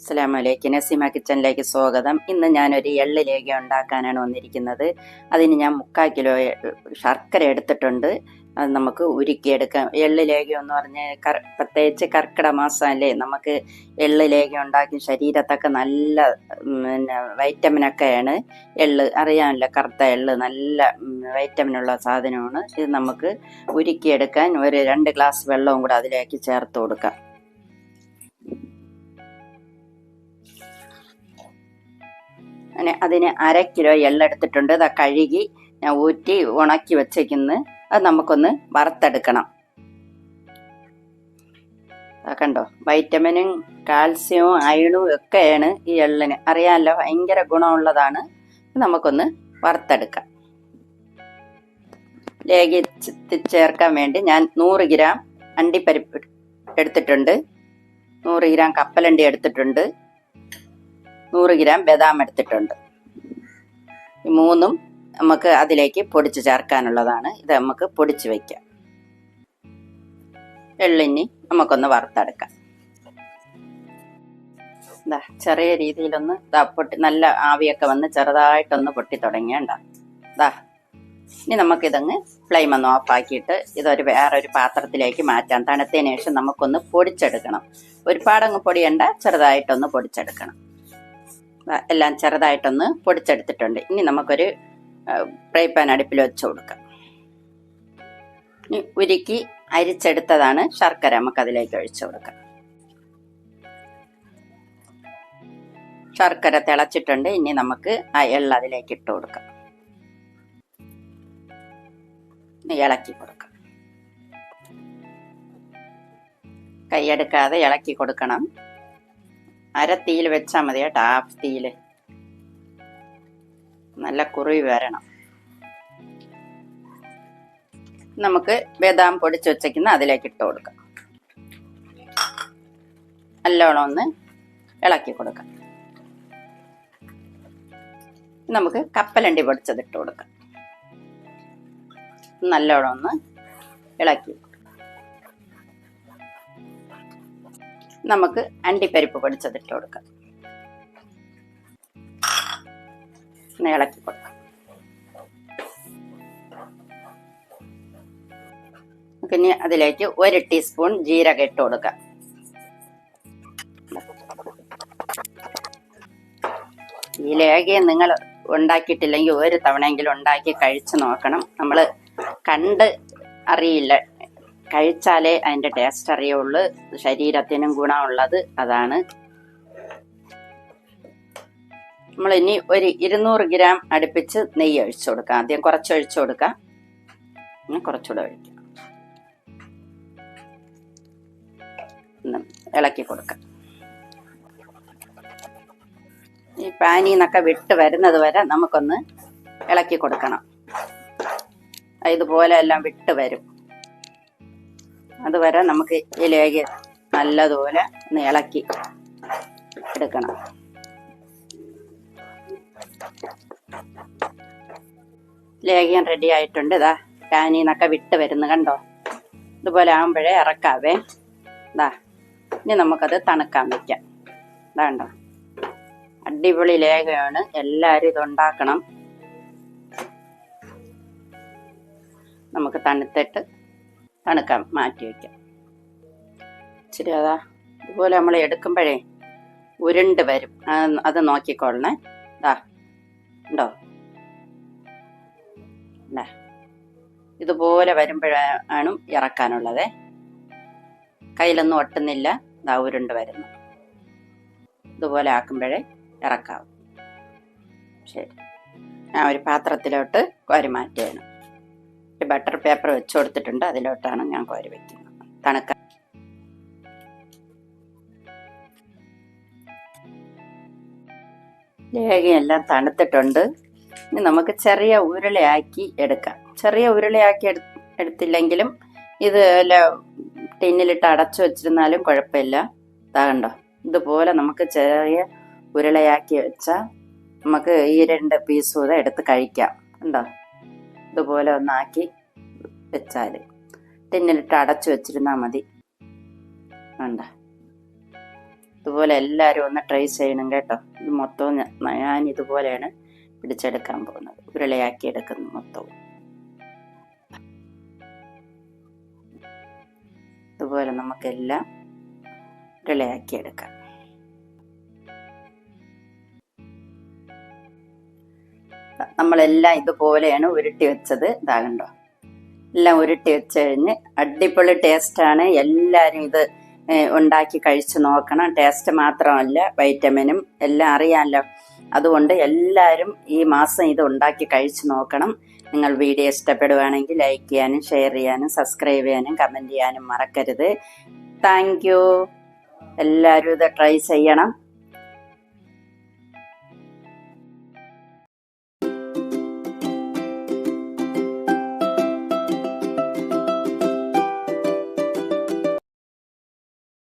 അസ്സാം വലൈക്കും നസീമ കിച്ചണിലേക്ക് സ്വാഗതം. ഇന്ന് ഞാനൊരു എള്ള് ലേഖ്യം ഉണ്ടാക്കാനാണ് വന്നിരിക്കുന്നത്. അതിന് ഞാൻ മുക്കാൽ കിലോ ശർക്കര എടുത്തിട്ടുണ്ട്. അത് നമുക്ക് ഉരുക്കിയെടുക്കാം. എള്ള് ലേഖ്യം എന്ന് പറഞ്ഞ് കർ പ്രത്യേകിച്ച് കർക്കിടക മാസം അല്ലേ നമുക്ക് എള്ള് ലേഖ്യം ഉണ്ടാക്കി ശരീരത്തൊക്കെ നല്ല പിന്നെ വൈറ്റമിനൊക്കെയാണ്. എള്ള് അറിയാമല്ലോ കറുത്ത എള്ള് നല്ല വൈറ്റമിനുള്ള സാധനമാണ്. ഇത് നമുക്ക് ഉരുക്കിയെടുക്കാൻ ഒരു രണ്ട് ഗ്ലാസ് വെള്ളവും കൂടെ അതിലേക്ക് ചേർത്ത് കൊടുക്കാം. അങ്ങനെ അതിന് അര കിലോ എള്ളെടുത്തിട്ടുണ്ട്. അത് കഴുകി ഞാൻ ഊറ്റി ഉണക്കി വെച്ചേക്കുന്നു. അത് നമുക്കൊന്ന് വറുത്തെടുക്കണം. കണ്ടോ? വൈറ്റമിനും കാൽസ്യവും അയണും ഒക്കെയാണ് ഈ എള്ളിന്. അറിയാമല്ലോ ഭയങ്കര ഗുണമുള്ളതാണ്. നമുക്കൊന്ന് വറുത്തെടുക്കാം. ലേഖിച്ച് ചേർക്കാൻ വേണ്ടി ഞാൻ നൂറ് ഗ്രാം അണ്ടിപ്പരിപ്പ് എടുത്തിട്ടുണ്ട്. നൂറ് ഗ്രാം കപ്പലണ്ടി എടുത്തിട്ടുണ്ട്. നൂറ് ഗ്രാം ബദാം എടുത്തിട്ടുണ്ട്. ഈ മൂന്നും നമുക്ക് അതിലേക്ക് പൊടിച്ച് ചേർക്കാനുള്ളതാണ്. ഇത് നമുക്ക് പൊടിച്ച് വയ്ക്കാം എള്ളിനി നമുക്കൊന്ന് വറുത്തെടുക്കാം. ഇതാ ചെറിയ രീതിയിലൊന്ന് ഇതാ പൊട്ടി നല്ല ആവിയൊക്കെ വന്ന് ചെറുതായിട്ടൊന്ന് പൊട്ടി തുടങ്ങിയണ്ട ഇതാ ഇനി നമുക്കിതങ്ങ് ഫ്ലെയിം ഒന്ന് ഓഫാക്കിയിട്ട് ഇതൊരു വേറൊരു പാത്രത്തിലേക്ക് മാറ്റാം. തണുത്തതിന് ശേഷം നമുക്കൊന്ന് പൊടിച്ചെടുക്കണം. ഒരുപാടങ്ങ് പൊടിയണ്ട ചെറുതായിട്ടൊന്ന് പൊടിച്ചെടുക്കണം. എല്ലാം ചെറുതായിട്ടൊന്ന് പൊടിച്ചെടുത്തിട്ടുണ്ട്. ഇനി നമുക്കൊരു ഫ്രൈ പാൻ അടുപ്പിൽ വെച്ച് കൊടുക്കാം. ഉരുക്കി അരിച്ചെടുത്തതാണ് ശർക്കര നമുക്ക് അതിലേക്ക് ഒഴിച്ചു കൊടുക്കാം. ശർക്കര തിളച്ചിട്ടുണ്ട്. ഇനി നമുക്ക് ആ എള്ള അതിലേക്ക് ഇട്ട് കൊടുക്കാം. ഇളക്കി കൊടുക്കാം. കൈയെടുക്കാതെ ഇളക്കി കൊടുക്കണം. അര തീയിൽ വെച്ചാൽ മതി കേട്ടോ ഹാഫ് തീയിൽ. നല്ല കുറുവി വരണം. നമുക്ക് ബദാം പൊടിച്ച് വെച്ചേക്കുന്ന അതിലേക്ക് ഇട്ട് കൊടുക്കാം. നല്ലോണം ഒന്ന് ഇളക്കി കൊടുക്കാം. നമുക്ക് കപ്പലണ്ടി പൊടിച്ചത് ഇട്ട് കൊടുക്കാം. നല്ലോണം ഒന്ന് ഇളക്കി. നമുക്ക് അണ്ടിപ്പരിപ്പ് പൊടിച്ചതിട്ട് കൊടുക്കാം. ഇളക്കി കൊടുക്കാം. പിന്നെ അതിലേക്ക് ഒരു ടീസ്പൂൺ ജീരകം ഇട്ട് കൊടുക്കാം. ഈ ലേഖയെ നിങ്ങൾ ഉണ്ടാക്കിയിട്ടില്ലെങ്കിൽ ഒരു തവണയെങ്കിലും ഉണ്ടാക്കി കഴിച്ചു നോക്കണം. നമ്മൾ കണ്ട് അറിയില്ല കഴിച്ചാലേ അതിന്റെ ടേസ്റ്റ് അറിയുള്ളൂ. ശരീരത്തിനും ഗുണമുള്ളത് അതാണ്. നമ്മൾ ഇനി ഒരു ഇരുന്നൂറ് ഗ്രാം അടുപ്പിച്ച് നെയ്യ് ഒഴിച്ചു കൊടുക്കുക ആദ്യം കുറച്ച് ഒഴിച്ചു കൊടുക്കാം. പിന്നെ കുറച്ചുകൂടെ ഒഴിക്കാം. ഇളക്കി കൊടുക്കാം. ഈ പാനിൽ നിന്നൊക്കെ വിട്ട് വരുന്നത് വരെ നമുക്കൊന്ന് ഇളക്കി കൊടുക്കണം. ഇതുപോലെ എല്ലാം വിട്ട് വരും. അതുവരെ നമുക്ക് ലേഖ നല്ലതുപോലെ ഒന്ന് ഇളക്കി എടുക്കണം. ലേഖ്യം റെഡി ആയിട്ടുണ്ട്. ഇതാ കാനീന്നൊക്കെ വിട്ട് വരുന്നു കണ്ടോ? ഇതുപോലെ ആകുമ്പോഴേ ഇറക്കാവേ. ഇതാ ഇനി നമുക്കത് തണുക്കാൻ വയ്ക്കാം ഇതാണ്ടോ അടിപൊളി ലേഖയാണ് എല്ലാവരും ഇതുണ്ടാക്കണം നമുക്ക് തണുത്തിട്ട് തണുക്കാൻ മാറ്റി വയ്ക്കാം ശരി അതാ ഇതുപോലെ നമ്മൾ എടുക്കുമ്പോഴേ ഉരുണ്ട് വരും. അത് നോക്കിക്കൊള്ളണേ. ദാ ഉണ്ടോ. ഇതുപോലെ വരുമ്പോഴാണ് ഇറക്കാനുള്ളത്. കയ്യിലൊന്നും ഒട്ടുന്നില്ല. ദാ ഉരുണ്ട് വരുന്നു. ഇതുപോലെ ആക്കുമ്പോഴേ ഇറക്കാവും. ശരി. ഞാൻ ഒരു പാത്രത്തിലോട്ട് കോരി മാറ്റുകയാണ് ഒരു ബട്ടർ പേപ്പർ വെച്ച് കൊടുത്തിട്ടുണ്ട്. അതിലോട്ടാണ് ഞാൻ കോരി വെക്കുന്നത്. തണുക്ക ലേഖയെല്ലാം തണുത്തിട്ടുണ്ട്. ഇനി നമുക്ക് ചെറിയ ഉരുളയാക്കി എടുക്കാം. ചെറിയ ഉരുളയാക്കി എടു എടുത്തില്ലെങ്കിലും ഇത് ടിന്നിലിട്ട് അടച്ചു വെച്ചിരുന്നാലും കുഴപ്പമില്ല. ഇതാകണ്ടോ ഇതുപോലെ നമുക്ക് ചെറിയ ഉരുളയാക്കി വെച്ചാൽ നമുക്ക് ഈ രണ്ട് പീസ് കൂടെ എടുത്ത് കഴിക്കാം. ഉണ്ടോ ഇതുപോലെ ഒന്നാക്കി വെച്ചാൽ ടിന്നിലിട്ട് അടച്ചു വെച്ചിരുന്നാൽ മതി. വേണ്ട ഇതുപോലെ എല്ലാവരും ഒന്ന് ട്രൈ ചെയ്യണം കേട്ടോ. ഇത് മൊത്തവും ഞാൻ ഇതുപോലെയാണ് പിടിച്ചെടുക്കാൻ പോകുന്നത്. ഉരുളയാക്കി എടുക്കുന്നത് മൊത്തവും. ഇതുപോലെ നമുക്കെല്ലാം ഉരുളയാക്കി എടുക്കാം. നമ്മളെല്ലാം ഇതുപോലെയാണ് ഉരുട്ടി വെച്ചത്. ഇതാകണ്ടോ എല്ലാം ഉരുട്ടി വെച്ച് കഴിഞ്ഞ് അടിപൊളി ടേസ്റ്റാണ് എല്ലാവരും ഇത് ഉണ്ടാക്കി കഴിച്ചു നോക്കണം. ടേസ്റ്റ് മാത്രമല്ല വൈറ്റമിനും എല്ലാം അറിയാമല്ലോ അതുകൊണ്ട് എല്ലാവരും ഈ മാസം ഇത് ഉണ്ടാക്കി കഴിച്ചു നോക്കണം. നിങ്ങൾ വീഡിയോ ഇഷ്ടപ്പെടുവാണെങ്കിൽ ലൈക്ക് ചെയ്യാനും ഷെയർ ചെയ്യാനും സബ്സ്ക്രൈബ് ചെയ്യാനും കമന്റ് ചെയ്യാനും മറക്കരുത്. താങ്ക് യു എല്ലാവരും ഇത് ട്രൈ ചെയ്യണം.